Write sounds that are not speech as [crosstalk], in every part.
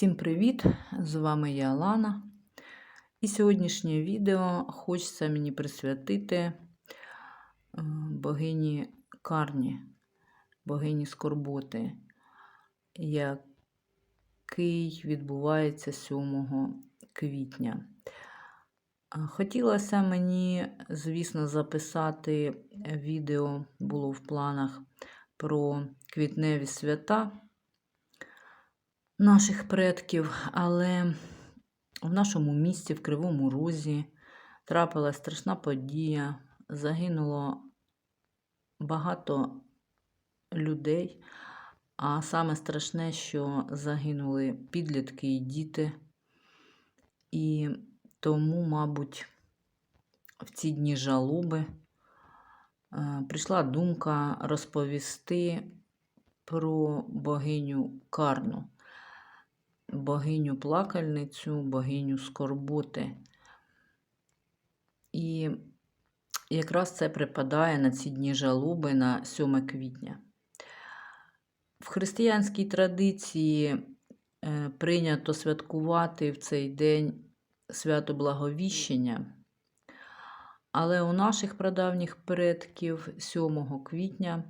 Всім привіт! З вами я Лана. І сьогоднішнє відео хочеться мені присвятити е, богині Карні, богині Скорботи, який відбувається 7 квітня. Е, Хотілося мені, звісно, записати відео, було в планах про квітневі свята наших предків, але в нашому місті, в Кривому Розі, трапилась страшна подія, загинуло багато людей, а саме страшне, що загинули підлітки і діти. І тому, мабуть, в ці дні жалоби е, прийшла думка розповісти про богиню Карну богиню плакальницю, богиню скорботи. І якраз це припадає на ці дні жалоби на 7 квітня. В християнській традиції е, прийнято святкувати в цей день свято Благовіщення. Але у наших прадавніх предків 7 квітня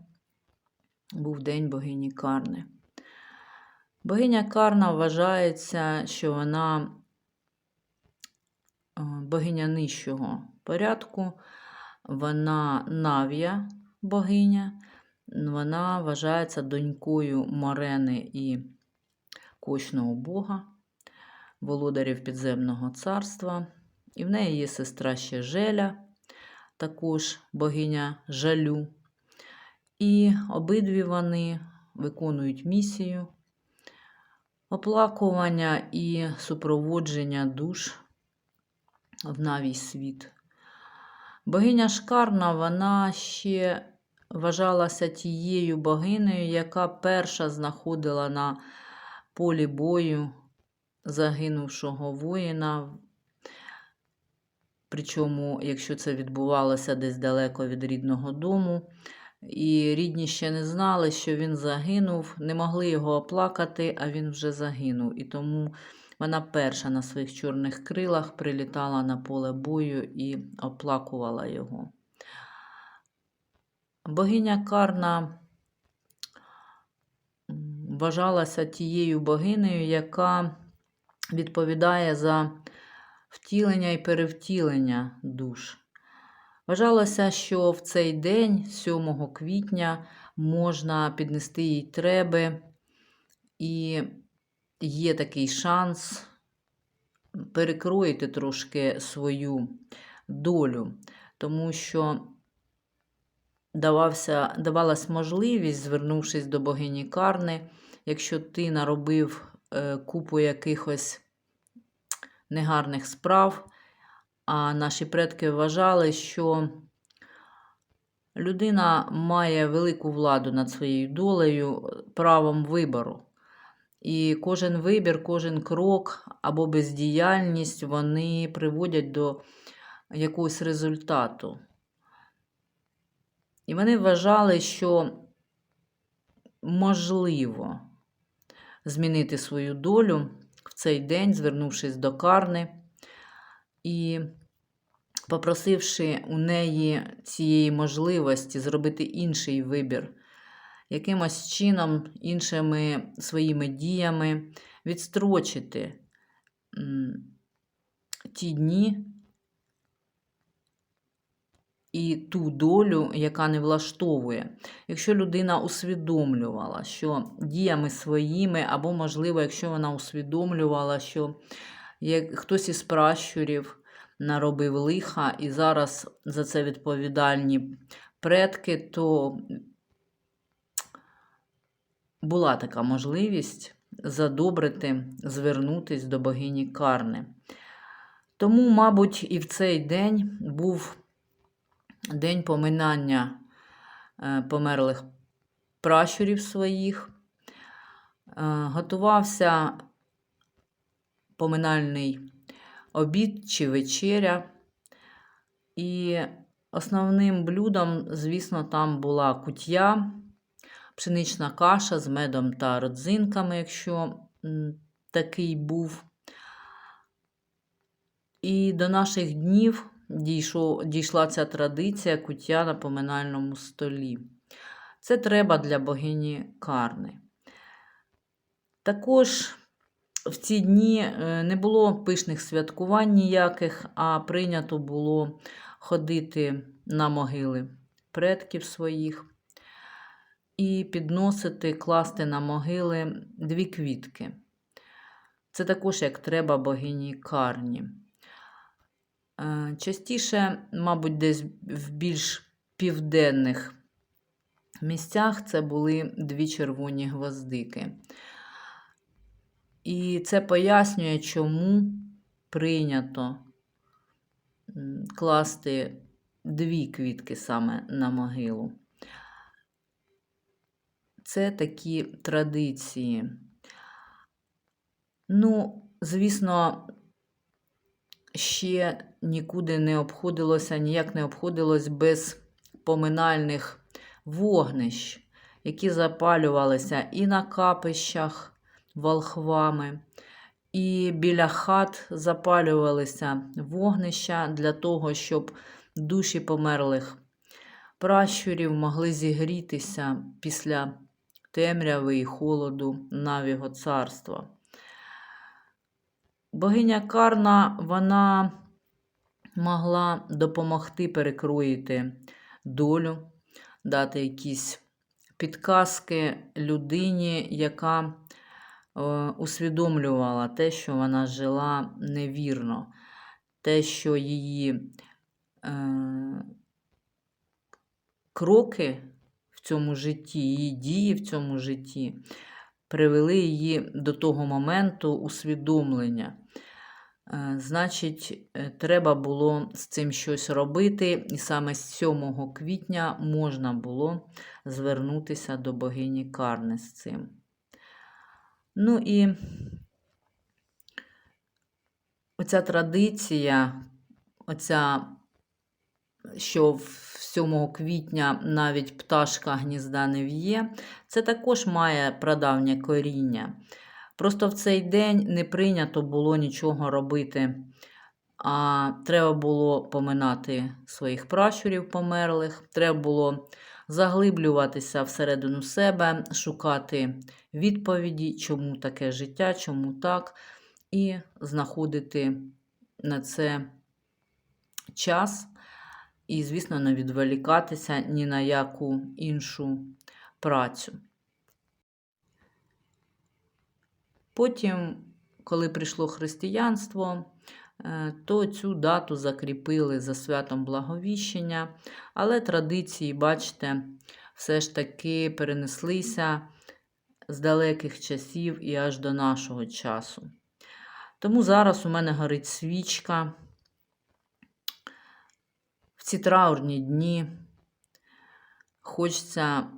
був День богині Карни. Богиня Карна вважається, що вона е, богиня нижчого порядку, вона нав'я богиня, вона вважається донькою Морени і Кочного Бога, володарів підземного царства. І в неї є сестра ще Желя, також богиня жалю. І обидві вони виконують місію оплакування і супроводження душ в навій світ. Богиня Шкарна, вона ще вважалася тією богинею, яка перша знаходила на полі бою загинувшого воїна. Причому, якщо це відбувалося десь далеко від рідного дому, і рідні ще не знали, що він загинув, не могли його оплакати, а він вже загинув. І тому вона перша на своїх чорних крилах прилітала на поле бою і оплакувала його. Богиня Карна вважалася тією богинею, яка відповідає за втілення і перевтілення душ. Вважалося, що в цей день, 7 квітня, можна піднести їй треби, і є такий шанс перекроїти трошки свою долю, тому що давався, давалась можливість, звернувшись до богині Карни, якщо ти наробив е, купу якихось негарних справ. А наші предки вважали, що людина має велику владу над своєю долею, правом вибору. І кожен вибір, кожен крок або бездіяльність вони приводять до якогось результату. І вони вважали, що можливо змінити свою долю в цей день, звернувшись до карни. І попросивши у неї цієї можливості зробити інший вибір, якимось чином, іншими своїми діями відстрочити ті дні і ту долю, яка не влаштовує. Якщо людина усвідомлювала, що діями своїми, або, можливо, якщо вона усвідомлювала, що як хтось із пращурів наробив лиха, і зараз за це відповідальні предки, то була така можливість задобрити, звернутись до богині Карни. Тому, мабуть, і в цей день був день поминання е, померлих пращурів своїх. Е, готувався поминальний обід чи вечеря. І основним блюдом, звісно, там була кутя, пшенична каша з медом та родзинками, якщо такий був. І до наших днів дійшло, дійшла ця традиція куття на поминальному столі. Це треба для богині Карни. Також в ці дні е, не було пишних святкувань ніяких, а прийнято було ходити на могили предків своїх і підносити, класти на могили дві квітки. Це також як треба богині Карні. Е, Частіше, мабуть, десь в більш південних місцях це були дві червоні гвоздики. І це пояснює, чому прийнято класти дві квітки саме на могилу. Це такі традиції. Ну, звісно, ще нікуди не обходилося, ніяк не обходилось без поминальних вогнищ, які запалювалися і на капищах волхвами, і біля хат запалювалися вогнища для того, щоб душі померлих пращурів могли зігрітися після темряви і холоду навіго царства. Богиня Карна, вона могла допомогти перекроїти долю, дати якісь підказки людині, яка усвідомлювала те, що вона жила невірно, те, що її е, кроки в цьому житті, її дії в цьому житті привели її до того моменту усвідомлення. Е, Значить, е, треба було з цим щось робити, і саме з 7 квітня можна було звернутися до богині Карни з цим. Ну і оця традиція, оця, що в 7 квітня навіть пташка гнізда не в'є, це також має прадавнє коріння. Просто в цей день не прийнято було нічого робити, а треба було поминати своїх пращурів померлих, треба було заглиблюватися всередину себе, шукати відповіді, чому таке життя, чому так, і знаходити на це час. І, звісно, не відволікатися ні на яку іншу працю. Потім, коли прийшло християнство, е, то цю дату закріпили за святом Благовіщення, але традиції, бачите, все ж таки перенеслися з далеких часів і аж до нашого часу. Тому зараз у мене горить свічка. В ці траурні дні хочеться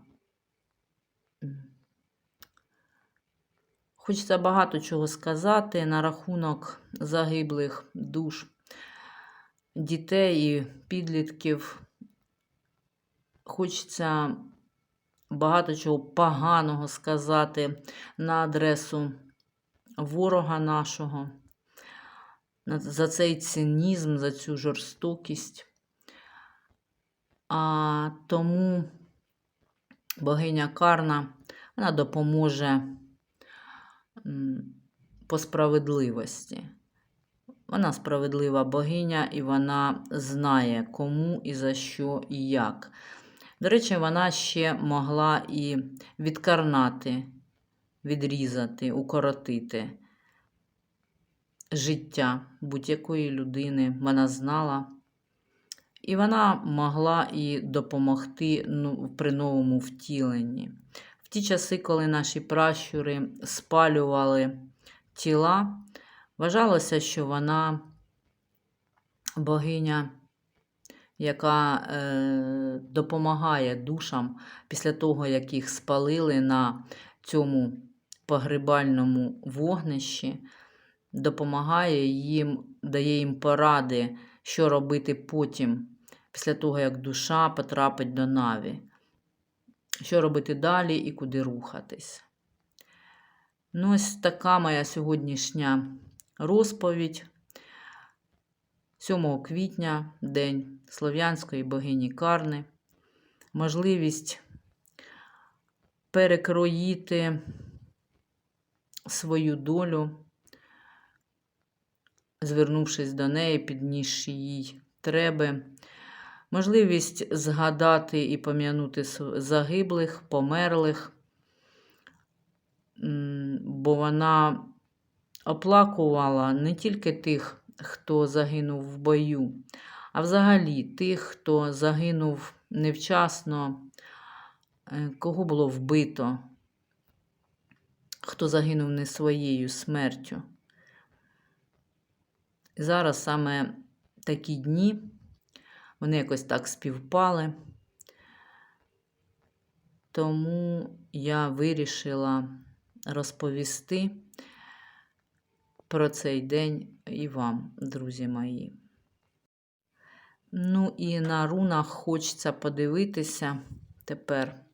Хочеться багато чого сказати на рахунок загиблих душ дітей і підлітків. Хочеться багато чого поганого сказати на адресу ворога нашого, за цей цинізм, за цю жорстокість. А тому богиня Карна вона допоможе по справедливості. Вона справедлива богиня, і вона знає, кому і за що і як. До речі, вона ще могла і відкарнати, відрізати, укоротити життя будь-якої людини. Вона знала. І вона могла і допомогти ну, при новому втіленні ті часи, коли наші пращури спалювали тіла, вважалося, що вона богиня, яка е, допомагає душам після того, як їх спалили на цьому погребальному вогнищі, допомагає їм, дає їм поради, що робити потім, після того, як душа потрапить до наві що робити далі і куди рухатись. Ну, ось така моя сьогоднішня розповідь. 7 квітня, День Слов'янської богині Карни. Можливість перекроїти свою долю, звернувшись до неї, піднісши їй треби. Можливість згадати і пом'янути загиблих, померлих, бо вона оплакувала не тільки тих, хто загинув в бою, а взагалі тих, хто загинув невчасно, е, кого було вбито, хто загинув не своєю смертю. Зараз саме такі дні, вони якось так співпали. Тому я вирішила розповісти про цей день і вам, друзі мої. Ну і на рунах хочеться подивитися тепер.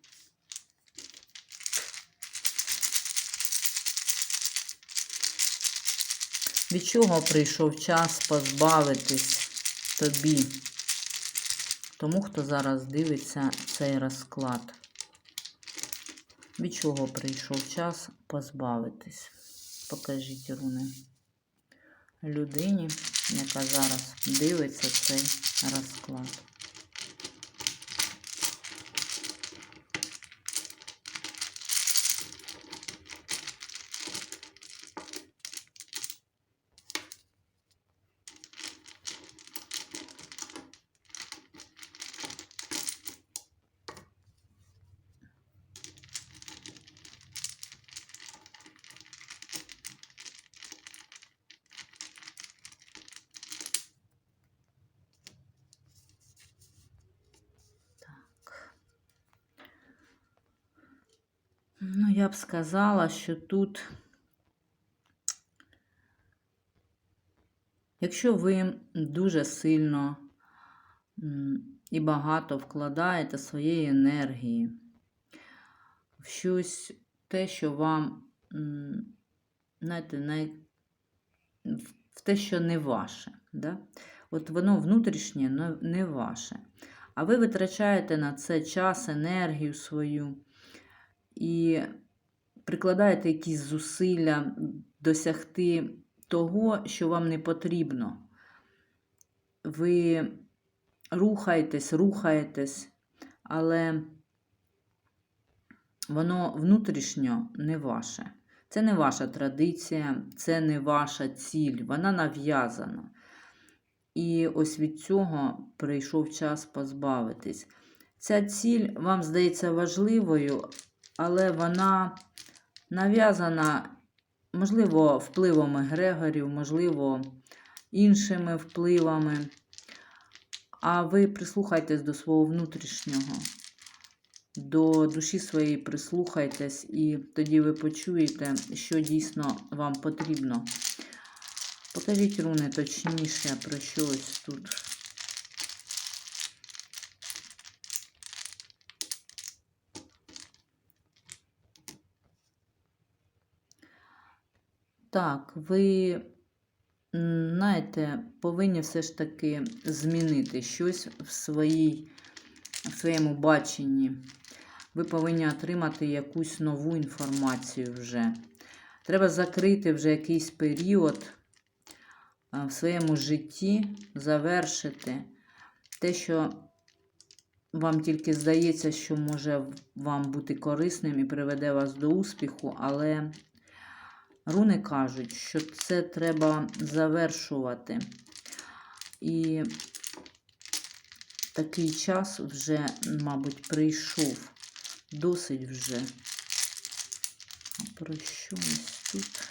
Від чого прийшов час позбавитись тобі, тому хто зараз дивиться цей розклад? Від чого прийшов час позбавитись? Покажіть руни людині, яка зараз дивиться цей розклад. Ну, я б сказала, що тут, якщо ви дуже сильно і багато вкладаєте своєї енергії в щось те, що вам, знаєте, най... в те, що не ваше. Да? От воно внутрішнє, но не ваше. А ви витрачаєте на це час, енергію свою і прикладаєте якісь зусилля досягти того, що вам не потрібно. Ви рухаєтесь, рухаєтесь, але воно внутрішньо не ваше. Це не ваша традиція, це не ваша ціль, вона нав'язана. І ось від цього прийшов час позбавитись. Ця ціль вам здається важливою, але вона нав'язана, можливо, впливами Грегорів, можливо, іншими впливами. А ви прислухайтесь до свого внутрішнього, до душі своєї прислухайтесь, і тоді ви почуєте, що дійсно вам потрібно. Покажіть руни точніше про що ось тут. Так, ви, знаєте, повинні все ж таки змінити щось в, своїй, в своєму баченні. Ви повинні отримати якусь нову інформацію вже. Треба закрити вже якийсь період в своєму житті, завершити те, що вам тільки здається, що може вам бути корисним і приведе вас до успіху, але руни кажуть, що це треба завершувати. І такий час вже, мабуть, прийшов. Досить вже. Про що ось тут?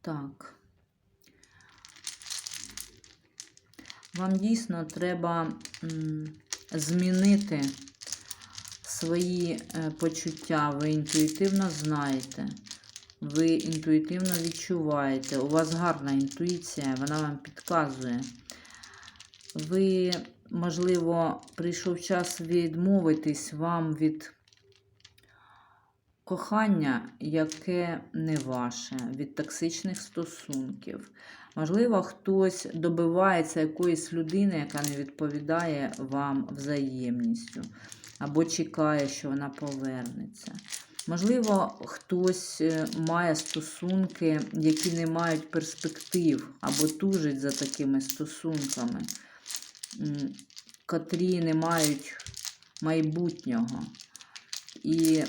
Так. Вам дійсно треба змінити свої е, почуття. Ви інтуїтивно знаєте, ви інтуїтивно відчуваєте. У вас гарна інтуїція, вона вам підказує. ви, можливо, прийшов час відмовитись вам від кохання, яке не ваше, від токсичних стосунків. Можливо, хтось добивається якоїсь людини, яка не відповідає вам взаємністю, або чекає, що вона повернеться. Можливо, хтось е, має стосунки, які не мають перспектив, або тужить за такими стосунками, котрі не мають майбутнього. І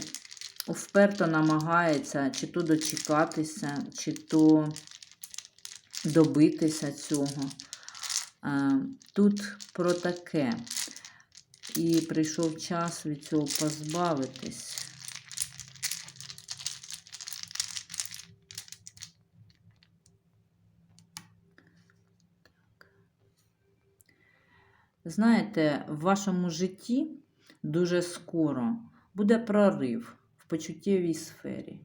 вперто намагається чи то дочекатися, чи то добитися цього. Е, Тут про таке. І прийшов час від цього позбавитись. Знаєте, в вашому житті дуже скоро буде прорив в почуттєвій сфері.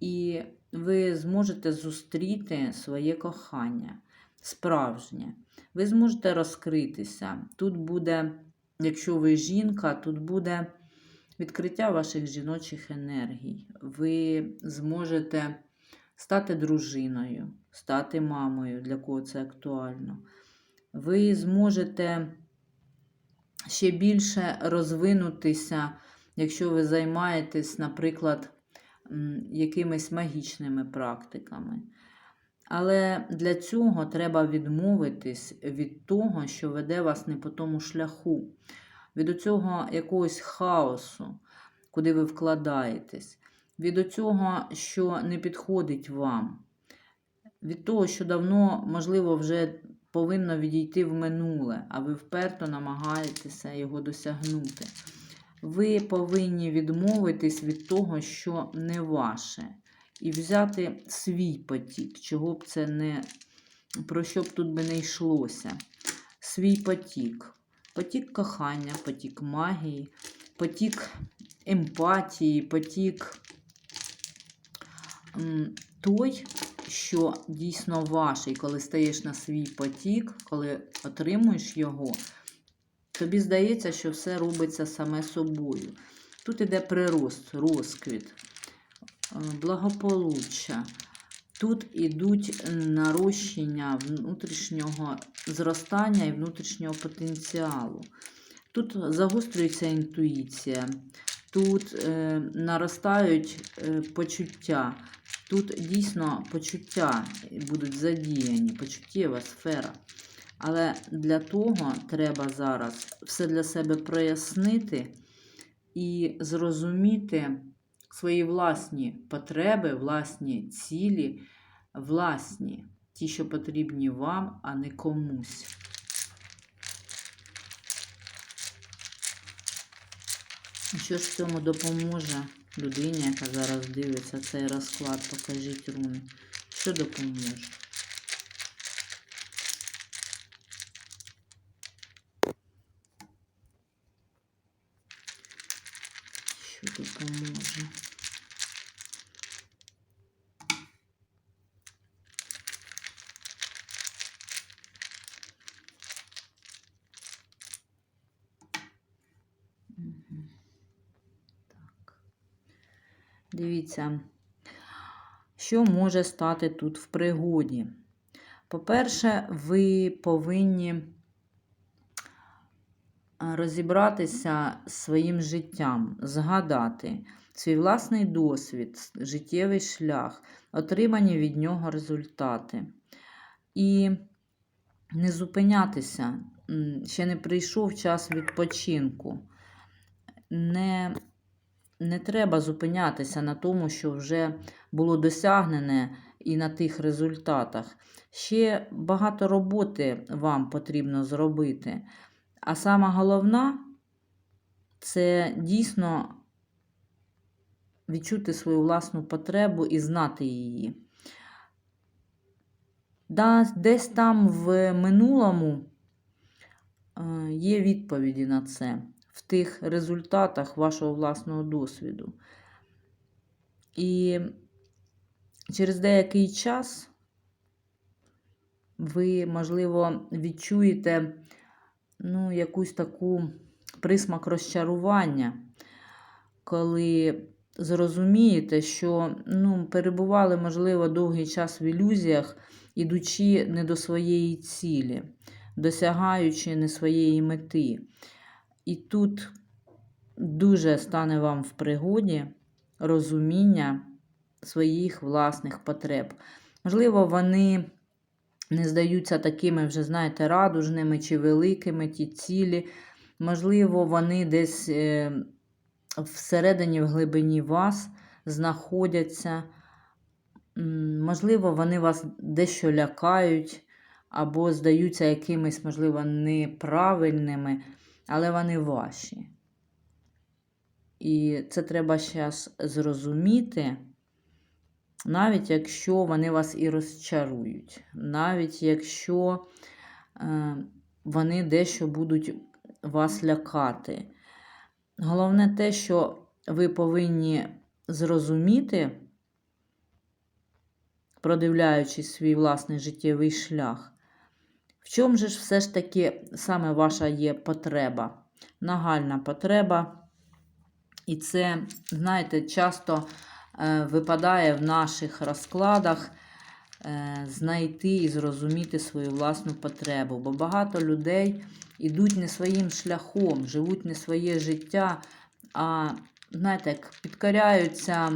І ви зможете зустріти своє кохання справжнє. Ви зможете розкритися. Тут буде, якщо ви жінка, тут буде відкриття ваших жіночих енергій. Ви зможете стати дружиною, стати мамою, для кого це актуально. Ви зможете ще більше розвинутися, якщо ви займаєтесь, наприклад, якимись магічними практиками. Але для цього треба відмовитись від того, що веде вас не по тому шляху, від цього якогось хаосу, куди ви вкладаєтесь, від цього, що не підходить вам, від того, що давно, можливо, вже повинно відійти в минуле, а ви вперто намагаєтеся його досягнути. Ви повинні відмовитись від того, що не ваше, і взяти свій потік, чого б це не про що б тут би не йшлося. Свій потік. Потік кохання, потік магії, потік емпатії, потік той, що дійсно ваш. І коли стаєш на свій потік, коли отримуєш його, тобі здається, що все робиться саме собою. Тут іде прирост, розквіт, благополуччя. Тут ідуть нарощення внутрішнього зростання і внутрішнього потенціалу. Тут загострюється інтуїція, тут е, наростають е, почуття, тут дійсно почуття будуть задіяні, почуттєва сфера. Але для того треба зараз все для себе прояснити і зрозуміти свої власні потреби, власні цілі, власні, ті, що потрібні вам, а не комусь. Що ж цьому допоможе людині, яка зараз дивиться цей розклад? Покажіть руни. Що допоможе? Що допоможе? Мгм. Так. Дивіться, що може стати тут в пригоді. По-перше, ви повинні е, розібратися з своїм життям, згадати свій власний досвід, життєвий шлях, отримані від нього результати. І не зупинятися, ще не прийшов час відпочинку. Не, не треба зупинятися на тому, що вже було досягнене і на тих результатах. Ще багато роботи вам потрібно зробити. А сама головна це дійсно відчути свою власну потребу і знати її. Десь там в минулому е, є відповіді на це, в тих результатах вашого власного досвіду. І через деякий час ви, можливо, відчуєте ну, якусь таку присмак розчарування, коли зрозумієте, що ну, перебували, можливо, довгий час в ілюзіях, ідучи не до своєї цілі, досягаючи не своєї мети. І тут дуже стане вам в пригоді розуміння своїх власних потреб. Можливо, вони не здаються такими вже, знаєте, радужними чи великими ті цілі. Можливо, вони десь е, всередині, в глибині вас знаходяться. Можливо, вони вас дещо лякають або здаються якимись, можливо, неправильними, але вони ваші. І це треба зараз зрозуміти, навіть якщо вони вас і розчарують, навіть якщо е, вони дещо будуть вас лякати. Головне те, що ви повинні зрозуміти, продивляючись свій власний життєвий шлях, в чому же ж все ж таки саме ваша є потреба, нагальна потреба. І це, знаєте, часто е, випадає в наших розкладах е, знайти і зрозуміти свою власну потребу. Бо багато людей йдуть не своїм шляхом, живуть не своє життя, а, знаєте, як підкоряються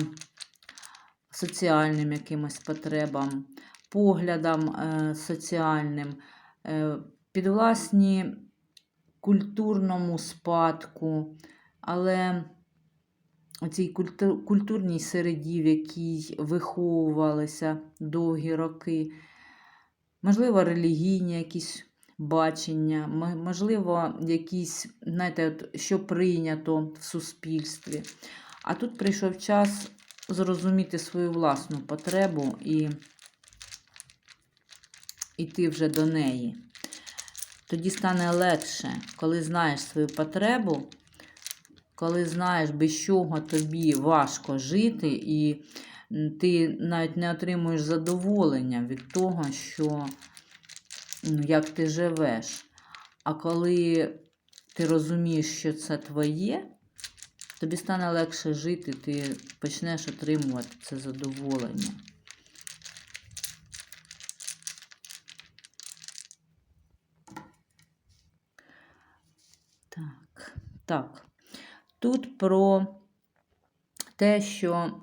соціальним якимось потребам, поглядам е, соціальним, підвласні культурному спадку, але цій культурній середі, в якій виховувалися довгі роки, можливо, релігійні якісь бачення, можливо, якісь, знаєте, от, що прийнято в суспільстві. А тут прийшов час зрозуміти свою власну потребу і йти вже до неї. Тоді стане легше, коли знаєш свою потребу, коли знаєш, без чого тобі важко жити, і ти навіть не отримуєш задоволення від того, що ну, як ти живеш. А коли ти розумієш, що це твоє, тобі стане легше жити, ти почнеш отримувати це задоволення. Так. Тут про те, що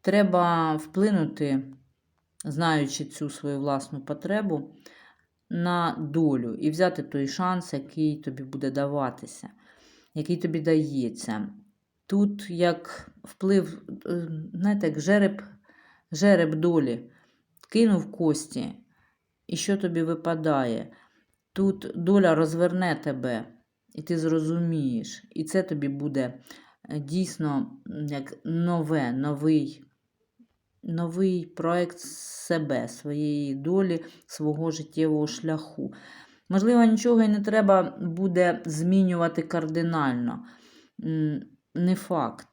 треба вплинути, знаючи цю свою власну потребу, на долю і взяти той шанс, який тобі буде даватися, який тобі дається. Тут як вплив, е, знаєте, як жереб, жереб долі, кинув кості, і що тобі випадає? Тут доля розверне тебе, і ти зрозумієш. І це тобі буде е, дійсно як нове, новий, новий проект себе, своєї долі, свого життєвого шляху. Можливо, нічого і не треба буде змінювати кардинально. Не факт.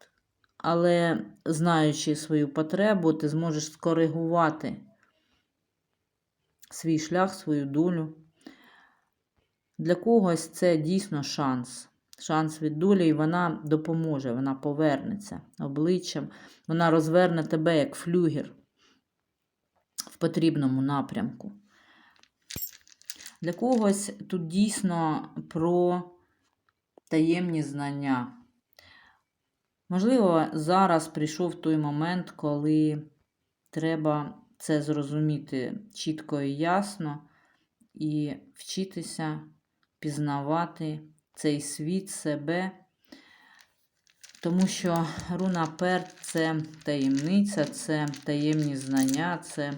Але знаючи свою потребу, ти зможеш скоригувати свій шлях, свою долю. Для когось це дійсно шанс. Шанс від долі, і вона допоможе, вона повернеться обличчям, вона розверне тебе як флюгер в потрібному напрямку. Для когось тут дійсно про таємні знання. Можливо, зараз прийшов той момент, коли треба це зрозуміти чітко і ясно, і вчитися пізнавати цей світ себе. Тому що руна Перт це таємниця, це таємні знання, це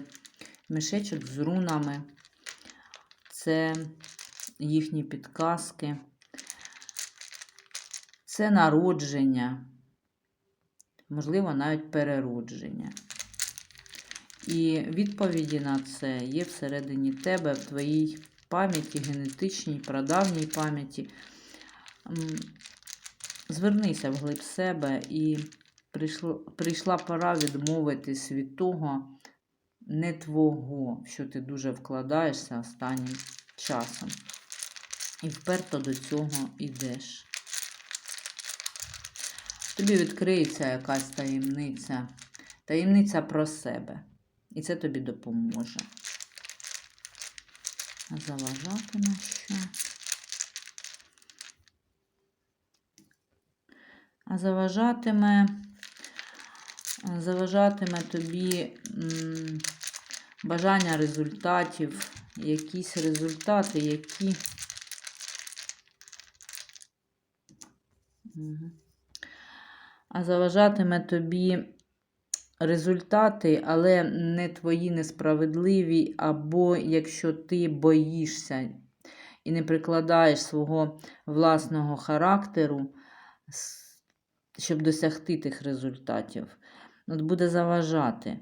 мішечок з рунами, це їхні підказки, це народження, можливо, навіть переродження. І відповіді на це є всередині тебе, в твоїй пам'яті, генетичній, прадавній пам'яті. Звернися вглиб себе і прийшла пора відмовитись від того не твого, що ти дуже вкладаєшся останнім часом. І вперто до цього йдеш. Тобі відкриється якась таємниця, таємниця про себе. І це тобі допоможе. А заважатиме що? А заважатиме, заважатиме тобі м, бажання результатів, якісь результати, які. А заважатиме тобі результати, але не твої несправедливі, або якщо ти боїшся і не прикладаєш свого власного характеру, щоб досягти тих результатів. От буде заважати.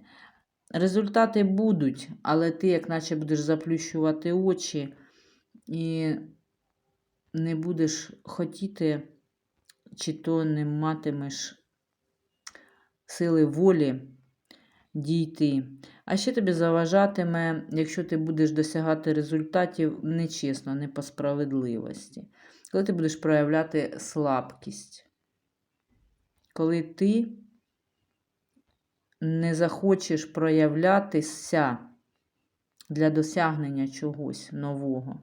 Результати будуть, але ти, як наче будеш заплющувати очі і не будеш хотіти, чи то не матимеш сили волі дійти. А ще тобі заважатиме, якщо ти будеш досягати результатів нечесно, не по справедливості. Коли ти будеш проявляти слабкість. Коли ти не захочеш проявлятися для досягнення чогось нового.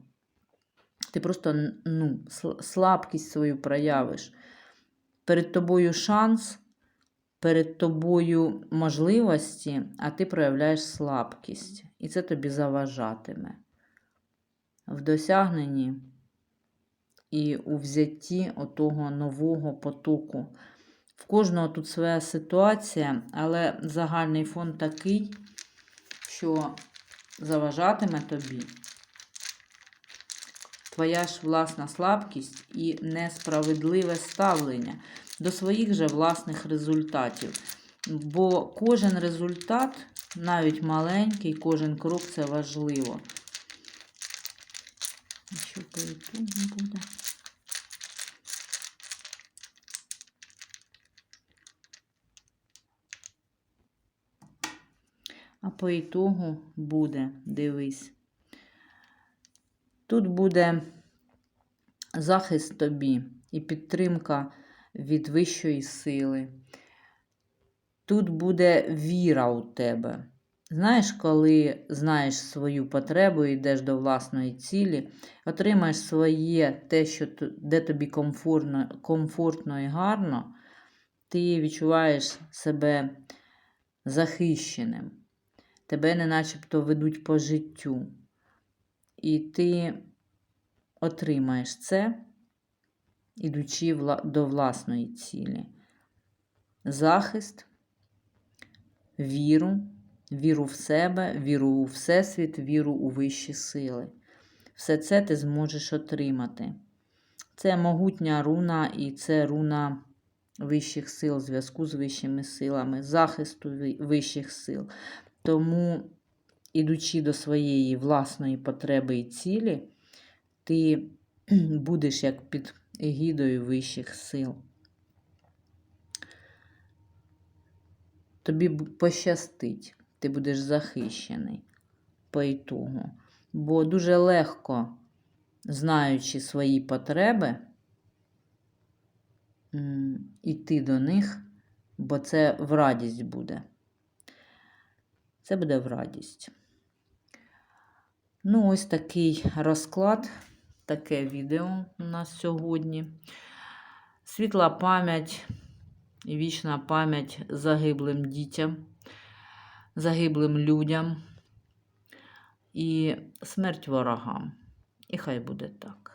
Ти просто ну, слабкість свою проявиш. Перед тобою шанс, перед тобою можливості, а ти проявляєш слабкість. І це тобі заважатиме. В досягненні і у взятті отого нового потоку. В кожного тут своя ситуація, але загальний фон такий, що заважатиме тобі твоя ж власна слабкість і несправедливе ставлення до своїх же власних результатів. Бо кожен результат, навіть маленький, кожен крок це важливо. Що по ітогу буде? А по ітогу буде, дивись. Тут буде захист тобі і підтримка від вищої сили. Тут буде віра у тебе. Знаєш, коли знаєш свою потребу, і йдеш до власної цілі, отримаєш своє те, що де тобі комфортно, комфортно і гарно, ти відчуваєш себе захищеним. Тебе не начебто ведуть по життю. І ти отримаєш це, ідучи до власної цілі. Захист, віру, віру в себе, віру у Всесвіт, віру у вищі сили. Все це ти зможеш отримати. Це могутня руна, і це руна вищих сил, зв'язку з вищими силами, захисту вищих сил. Тому, ідучи до своєї власної потреби і цілі, ти [clears throat] будеш як під егідою вищих сил. Тобі пощастить, ти будеш захищений по ітогу. Бо дуже легко, знаючи свої потреби, м, іти до них, бо це в радість буде. Це буде в радість. Ну, ось такий розклад, таке відео у нас сьогодні. Світла пам'ять вічна пам'ять загиблим дітям, загиблим людям і смерть ворогам. І хай буде так.